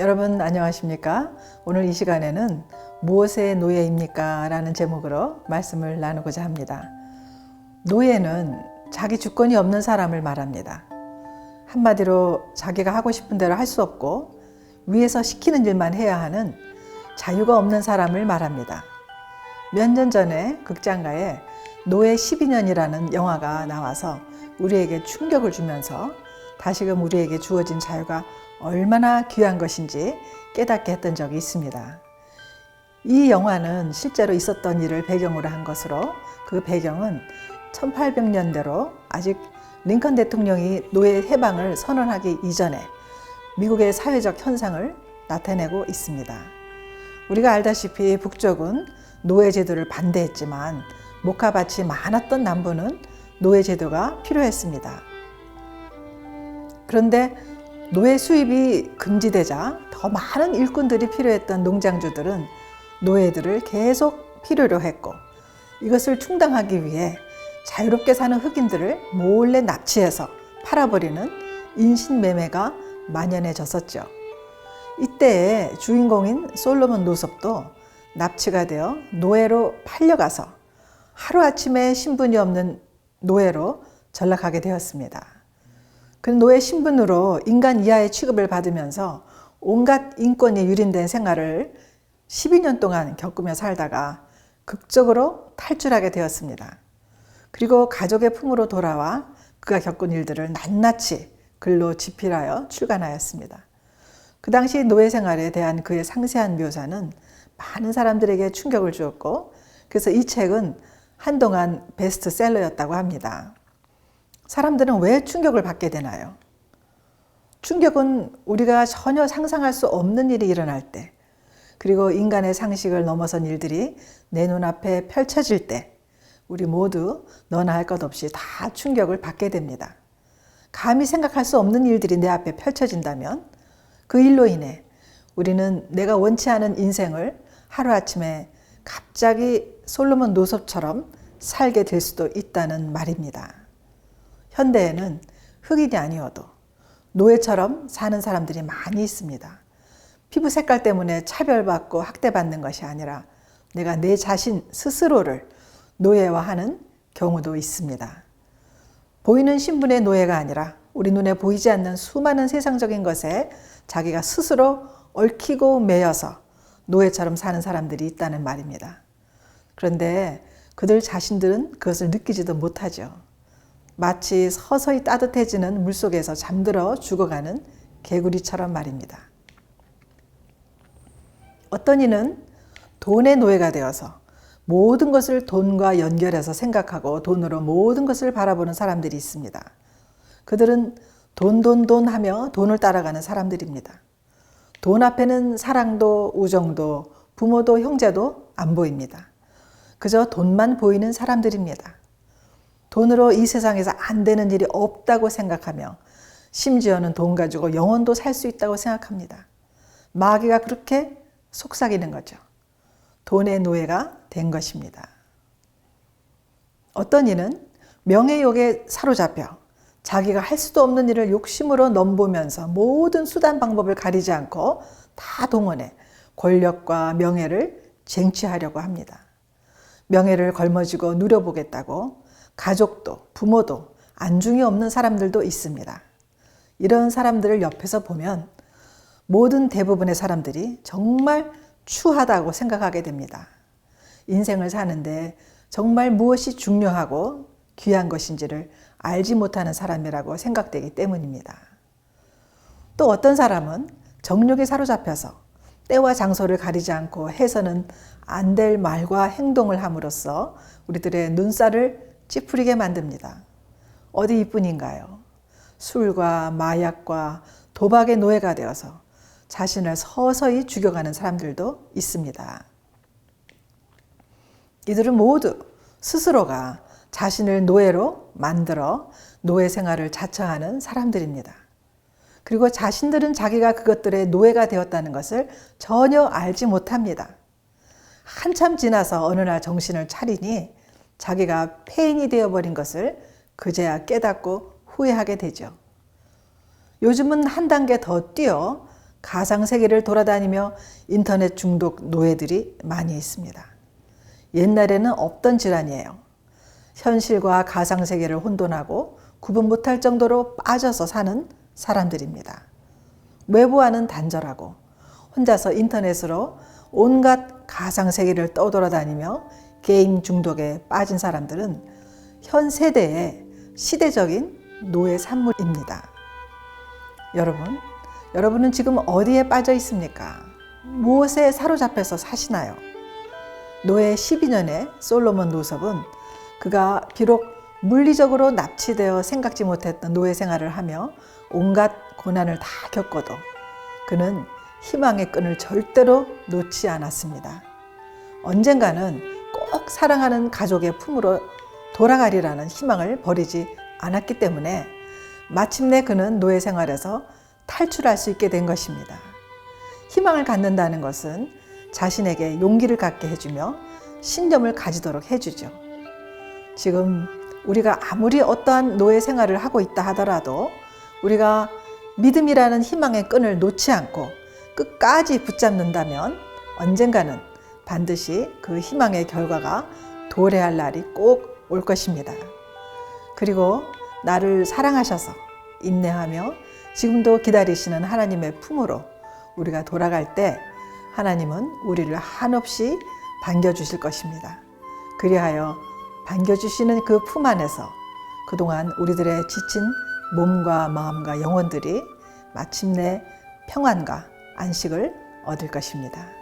여러분 안녕하십니까? 오늘 이 시간에는 무엇의 노예입니까? 라는 제목으로 말씀을 나누고자 합니다. 노예는 자기 주권이 없는 사람을 말합니다. 한마디로 자기가 하고 싶은 대로 할 수 없고 위에서 시키는 일만 해야 하는 자유가 없는 사람을 말합니다. 몇 년 전에 극장가에 노예 12년이라는 영화가 나와서 우리에게 충격을 주면서 다시금 우리에게 주어진 자유가 얼마나 귀한 것인지 깨닫게 했던 적이 있습니다. 이 영화는 실제로 있었던 일을 배경으로 한 것으로 그 배경은 1800년대로 아직 링컨 대통령이 노예 해방을 선언하기 이전에 미국의 사회적 현상을 나타내고 있습니다. 우리가 알다시피 북쪽은 노예 제도를 반대했지만 목화밭이 많았던 남부는 노예 제도가 필요했습니다. 그런데 노예 수입이 금지되자 더 많은 일꾼들이 필요했던 농장주들은 노예들을 계속 필요로 했고 이것을 충당하기 위해 자유롭게 사는 흑인들을 몰래 납치해서 팔아버리는 인신매매가 만연해졌었죠. 이때의 주인공인 솔로몬 노섭도 납치가 되어 노예로 팔려가서 하루아침에 신분이 없는 노예로 전락하게 되었습니다. 그 노예 신분으로 인간 이하의 취급을 받으면서 온갖 인권이 유린된 생활을 12년 동안 겪으며 살다가 극적으로 탈출하게 되었습니다. 그리고 가족의 품으로 돌아와 그가 겪은 일들을 낱낱이 글로 집필하여 출간하였습니다. 그 당시 노예 생활에 대한 그의 상세한 묘사는 많은 사람들에게 충격을 주었고 그래서 이 책은 한동안 베스트셀러였다고 합니다. 사람들은 왜 충격을 받게 되나요? 충격은 우리가 전혀 상상할 수 없는 일이 일어날 때, 그리고 인간의 상식을 넘어선 일들이 내 눈앞에 펼쳐질 때, 우리 모두 너나 할 것 없이 다 충격을 받게 됩니다. 감히 생각할 수 없는 일들이 내 앞에 펼쳐진다면 그 일로 인해 우리는 내가 원치 않은 인생을 하루아침에 갑자기 솔로몬 노섭처럼 살게 될 수도 있다는 말입니다. 현대에는 흑인이 아니어도 노예처럼 사는 사람들이 많이 있습니다. 피부 색깔 때문에 차별받고 학대받는 것이 아니라 내가 내 자신 스스로를 노예화하는 경우도 있습니다. 보이는 신분의 노예가 아니라 우리 눈에 보이지 않는 수많은 세상적인 것에 자기가 스스로 얽히고 매여서 노예처럼 사는 사람들이 있다는 말입니다. 그런데 그들 자신들은 그것을 느끼지도 못하죠. 마치 서서히 따뜻해지는 물속에서 잠들어 죽어가는 개구리처럼 말입니다. 어떤 이는 돈의 노예가 되어서 모든 것을 돈과 연결해서 생각하고 돈으로 모든 것을 바라보는 사람들이 있습니다. 그들은 돈, 돈, 돈 하며 돈을 따라가는 사람들입니다. 돈 앞에는 사랑도 우정도 부모도 형제도 안 보입니다. 그저 돈만 보이는 사람들입니다. 돈으로 이 세상에서 안 되는 일이 없다고 생각하며 심지어는 돈 가지고 영혼도 살 수 있다고 생각합니다. 마귀가 그렇게 속삭이는 거죠. 돈의 노예가 된 것입니다. 어떤 이는 명예욕에 사로잡혀 자기가 할 수도 없는 일을 욕심으로 넘보면서 모든 수단 방법을 가리지 않고 다 동원해 권력과 명예를 쟁취하려고 합니다. 명예를 걸머쥐고 누려보겠다고 가족도 부모도 안중이 없는 사람들도 있습니다. 이런 사람들을 옆에서 보면 모든 대부분의 사람들이 정말 추하다고 생각하게 됩니다. 인생을 사는데 정말 무엇이 중요하고 귀한 것인지를 알지 못하는 사람이라고 생각되기 때문입니다. 또 어떤 사람은 정욕에 사로잡혀서 때와 장소를 가리지 않고 해서는 안 될 말과 행동을 함으로써 우리들의 눈살을 찌푸리게 만듭니다. 어디 이뿐인가요? 술과 마약과 도박의 노예가 되어서 자신을 서서히 죽여가는 사람들도 있습니다. 이들은 모두 스스로가 자신을 노예로 만들어 노예 생활을 자처하는 사람들입니다. 그리고 자신들은 자기가 그것들의 노예가 되었다는 것을 전혀 알지 못합니다. 한참 지나서 어느 날 정신을 차리니 자기가 폐인이 되어버린 것을 그제야 깨닫고 후회하게 되죠. 요즘은 한 단계 더 뛰어 가상 세계를 돌아다니며 인터넷 중독 노예들이 많이 있습니다. 옛날에는 없던 질환이에요. 현실과 가상 세계를 혼돈하고 구분 못할 정도로 빠져서 사는 사람들입니다. 외부와는 단절하고 혼자서 인터넷으로 온갖 가상 세계를 떠돌아다니며 게임 중독에 빠진 사람들은 현 세대의 시대적인 노예 산물입니다. 여러분, 여러분은 지금 어디에 빠져 있습니까? 무엇에 사로잡혀서 사시나요? 노예 12년의 솔로몬 노섭은 그가 비록 물리적으로 납치되어 생각지 못했던 노예 생활을 하며 온갖 고난을 다 겪어도 그는 희망의 끈을 절대로 놓지 않았습니다. 언젠가는 꼭 사랑하는 가족의 품으로 돌아가리라는 희망을 버리지 않았기 때문에 마침내 그는 노예 생활에서 탈출할 수 있게 된 것입니다. 희망을 갖는다는 것은 자신에게 용기를 갖게 해주며 신념을 가지도록 해주죠. 지금 우리가 아무리 어떠한 노예 생활을 하고 있다 하더라도 우리가 믿음이라는 희망의 끈을 놓지 않고 끝까지 붙잡는다면 언젠가는 반드시 그 희망의 결과가 도래할 날이 꼭 올 것입니다. 그리고 나를 사랑하셔서 인내하며 지금도 기다리시는 하나님의 품으로 우리가 돌아갈 때 하나님은 우리를 한없이 반겨주실 것입니다. 그리하여 반겨주시는 그 품 안에서 그동안 우리들의 지친 몸과 마음과 영혼들이 마침내 평안과 안식을 얻을 것입니다.